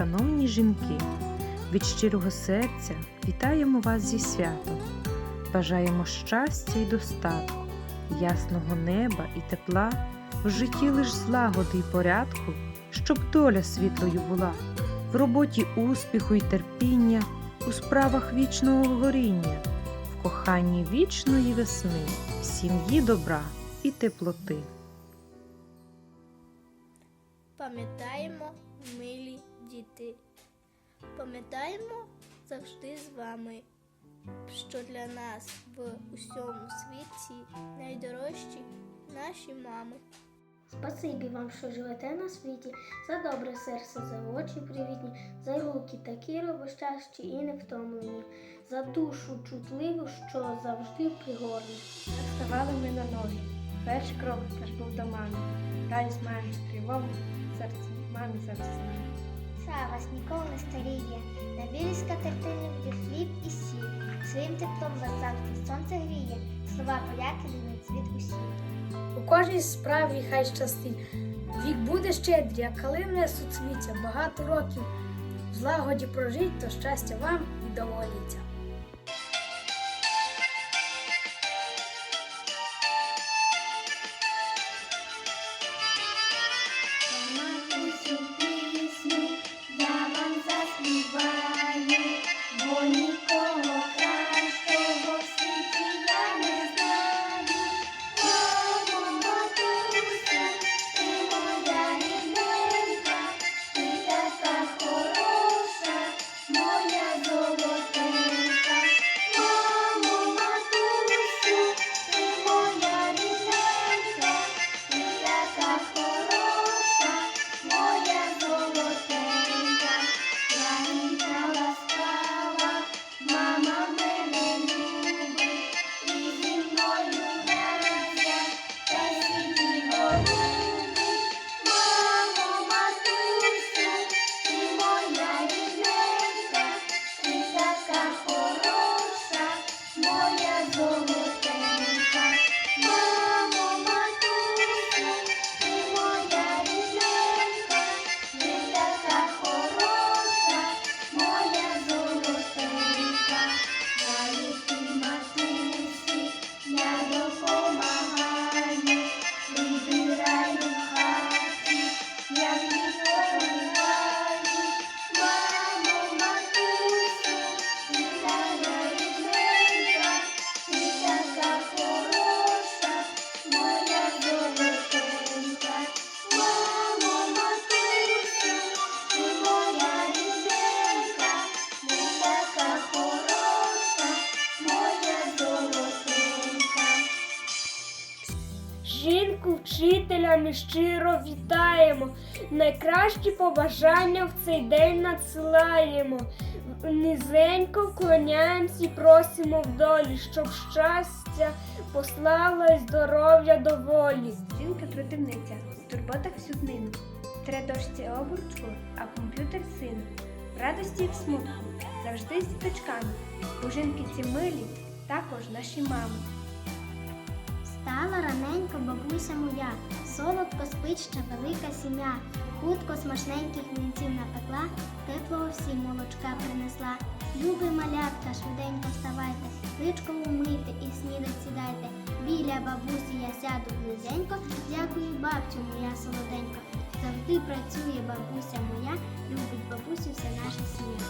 шановні жінки, від щирого серця вітаємо вас зі святом. Бажаємо щастя і достатку, ясного неба і тепла, в житті лиш злагоди й порядку, щоб доля світлою була, в роботі успіху й терпіння, у справах вічного горіння, в коханні вічної весни, в сім'ї добра і теплоти. Пам'ятаємо, милі діти. Пам'ятаємо завжди з вами, що для нас в усьому світі найдорожчі наші мами. Спасибі вам, що живете на світі, за добре серце, за очі привітні, за руки такі робощащі і невтомлені, за душу чутливу, що завжди пригорне. Так ставали ми на ноги. Перший крок наш був до мами. Радість маємо співом, серце мамі завжди з нами. Вас ніколи не старіє, на білій скатертині буде хліб і сіль. Своїм теплом вас завжди сонце гріє, слова поляки линуть світ усі. У кожній справі хай щастить. Вік буде щедрий, а калине суцвіття, багато років. В злагоді прожить, то щастя вам і доволіться. Бо моя Жінку вчителя ми щиро вітаємо. Найкращі побажання в цей день надсилаємо. Низенько вклоняємось і просимо в долі, щоб щастя послала й здоров'я доволі. Жінка трудівниця, в турботах всю днину. Обручку, а комп'ютер сину. В радості і в смутку, завжди з діточками. Бо жінки ці милі, також наші мами. Грала раненько бабуся моя, солодко спить ще велика сім'я, хутко смачненьких млинців напекла, теплого всім молочка принесла. Люби малятка, швиденько вставайте, личко умийте і снідать сідайте. Біля бабусі я сяду близенько, дякую бабцю моя солоденько. Завжди працює бабуся моя, любить бабусю вся наша сім'я.